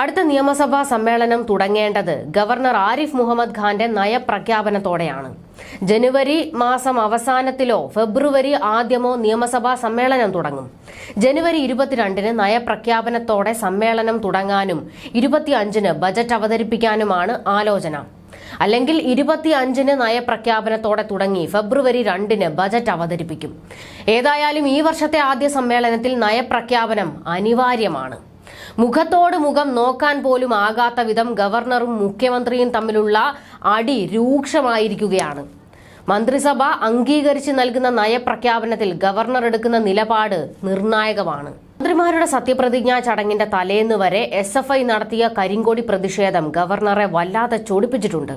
അടുത്ത നിയമസഭാ സമ്മേളനം തുടങ്ങേണ്ടത് ഗവർണർ ആരിഫ് മുഹമ്മദ് ഖാന്റെ നയപ്രഖ്യാപനത്തോടെയാണ്. ജനുവരി മാസം അവസാനത്തിലോ ഫെബ്രുവരി ആദ്യമോ നിയമസഭാ സമ്മേളനം തുടങ്ങും. ജനുവരി ഇരുപത്തിരണ്ടിന് നയപ്രഖ്യാപനത്തോടെ സമ്മേളനം തുടങ്ങാനും ഇരുപത്തിയഞ്ചിന് ബജറ്റ് അവതരിപ്പിക്കാനുമാണ് ആലോചന. അല്ലെങ്കിൽ ഇരുപത്തി അഞ്ചിന് നയപ്രഖ്യാപനത്തോടെ തുടങ്ങി ഫെബ്രുവരി രണ്ടിന് ബജറ്റ് അവതരിപ്പിക്കും. ഏതായാലും ഈ വർഷത്തെ ആദ്യ സമ്മേളനത്തിൽ നയപ്രഖ്യാപനം അനിവാര്യമാണ്. മുഖത്തോട് മുഖം നോക്കാൻ പോലും ആകാത്ത വിധം ഗവർണറും മുഖ്യമന്ത്രിയും തമ്മിലുള്ള അടി രൂക്ഷമായിരിക്കുകയാണ്. മന്ത്രിസഭ അംഗീകരിച്ച് നൽകുന്ന നയപ്രഖ്യാപനത്തിൽ ഗവർണർ എടുക്കുന്ന നിലപാട് നിർണായകമാണ്. മന്ത്രിമാരുടെ സത്യപ്രതിജ്ഞാ ചടങ്ങിന്റെ തലേന്ന് വരെ എസ് എഫ് ഐ നടത്തിയ കരിങ്കോടി പ്രതിഷേധം ഗവർണറെ വല്ലാതെ ചൊടിപ്പിച്ചിട്ടുണ്ട്.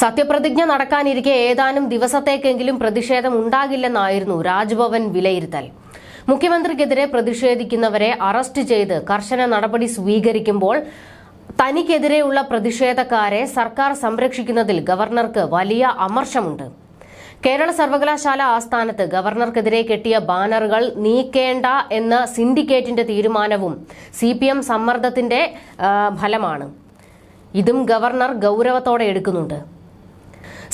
സത്യപ്രതിജ്ഞ നടക്കാനിരിക്കെ ഏതാനും ദിവസത്തേക്കെങ്കിലും പ്രതിഷേധം ഉണ്ടാകില്ലെന്നായിരുന്നു രാജ്ഭവൻ വിലയിരുത്തൽ. മുഖ്യമന്ത്രിക്കെതിരെ പ്രതിഷേധിക്കുന്നവരെ അറസ്റ്റ് ചെയ്ത് കർശന നടപടി സ്വീകരിക്കുമ്പോൾ തനിക്കെതിരെയുള്ള പ്രതിഷേധക്കാരെ സർക്കാർ സംരക്ഷിക്കുന്നതിൽ ഗവർണർക്ക് വലിയ അമർഷമുണ്ട്. കേരള സർവകലാശാല ആസ്ഥാനത്ത് ഗവർണർക്കെതിരെ കെട്ടിയ ബാനറുകൾ നീക്കേണ്ട എന്ന സിൻഡിക്കേറ്റിന്റെ തീരുമാനവും സി പി എം സമ്മർദ്ദത്തിന്റെ ഫലമാണ്. ഇതും ഗവർണർ ഗൗരവത്തോടെ എടുക്കുന്നുണ്ട്.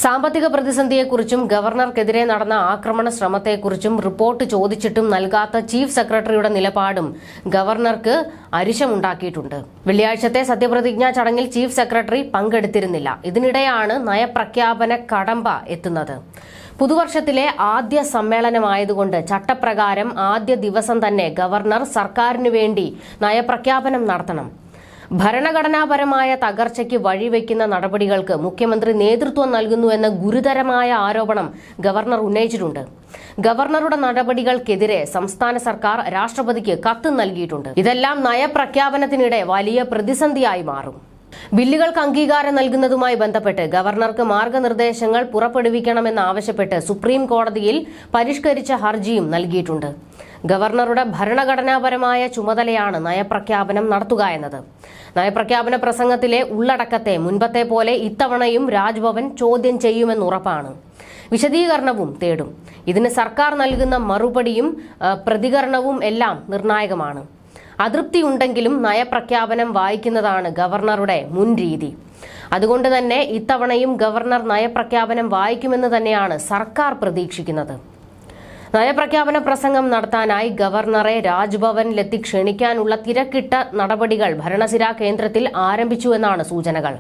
സാമ്പത്തിക പ്രതിസന്ധിയെക്കുറിച്ചും ഗവർണർക്കെതിരെ നടന്ന ആക്രമണ ശ്രമത്തെക്കുറിച്ചും റിപ്പോർട്ട് ചോദിച്ചിട്ടും നൽകാത്ത ചീഫ് സെക്രട്ടറിയുടെ നിലപാടും ഗവർണർക്ക് അരിശമുണ്ടാക്കിയിട്ടുണ്ട്. വെള്ളിയാഴ്ചത്തെ സത്യപ്രതിജ്ഞാ ചടങ്ങിൽ ചീഫ് സെക്രട്ടറി പങ്കെടുത്തിരുന്നില്ല. ഇതിനിടെയാണ് നയപ്രഖ്യാപന കടമ്പ എത്തുന്നത്. പുതുവർഷത്തിലെ ആദ്യ സമ്മേളനമായതുകൊണ്ട് ചട്ടപ്രകാരം ആദ്യ ദിവസം തന്നെ ഗവർണർ സർക്കാരിനു വേണ്ടി നയപ്രഖ്യാപനം നടത്തണം. ഭരണഘടനാപരമായ തകർച്ചയ്ക്ക് വഴിവെക്കുന്ന നടപടികൾക്ക് മുഖ്യമന്ത്രി നേതൃത്വം നൽകുന്നുവെന്ന ഗുരുതരമായ ആരോപണം ഗവർണർ ഉന്നയിച്ചിട്ടുണ്ട്. ഗവർണറുടെ നടപടികൾക്കെതിരെ സംസ്ഥാന സർക്കാർ രാഷ്ട്രപതിക്ക് കത്ത് നൽകിയിട്ടുണ്ട്. ഇതെല്ലാം നയപ്രഖ്യാപനത്തിനിടെ വലിയ പ്രതിസന്ധിയായി മാറും. ബില്ലുകൾക്ക് അംഗീകാരം നൽകുന്നതുമായി ബന്ധപ്പെട്ട് ഗവർണർക്ക് മാർഗനിർദ്ദേശങ്ങൾ പുറപ്പെടുവിക്കണമെന്നാവശ്യപ്പെട്ട് സുപ്രീം കോടതിയിൽ പരിഷ്കരിച്ച ഹർജിയും നൽകിയിട്ടുണ്ട്. ഗവർണറുടെ ഭരണഘടനാപരമായ ചുമതലയാണ് നയപ്രഖ്യാപനം നടത്തുക എന്നത്. നയപ്രഖ്യാപന പ്രസംഗത്തിലെ ഉള്ളടക്കത്തെ മുൻപത്തെ പോലെ ഇത്തവണയും രാജ്ഭവൻ ചോദ്യം ചെയ്യുമെന്നുറപ്പാണ് വിശദീകരണവും തേടും. ഇതിന് സർക്കാർ നൽകുന്ന മറുപടിയും പ്രതികരണവും എല്ലാം നിർണായകമാണ്. അതൃപ്തി ഉണ്ടെങ്കിലും നയപ്രഖ്യാപനം വായിക്കുന്നതാണ് ഗവർണറുടെ മുൻ രീതി. അതുകൊണ്ട് തന്നെ ഇത്തവണയും ഗവർണർ നയപ്രഖ്യാപനം വായിക്കുമെന്ന് തന്നെയാണ് സർക്കാർ പ്രതീക്ഷിക്കുന്നത്. നയപ്രഖ്യാപന പ്രസംഗം നടത്താനായി ഗവർണറെ രാജ്ഭവനിലെത്തി ക്ഷണിക്കാനുള്ള തിരക്കിട്ട നടപടികൾ ഭരണസിരാ കേന്ദ്രത്തിൽ ആരംഭിച്ചുവെന്നാണ് സൂചനകൾ.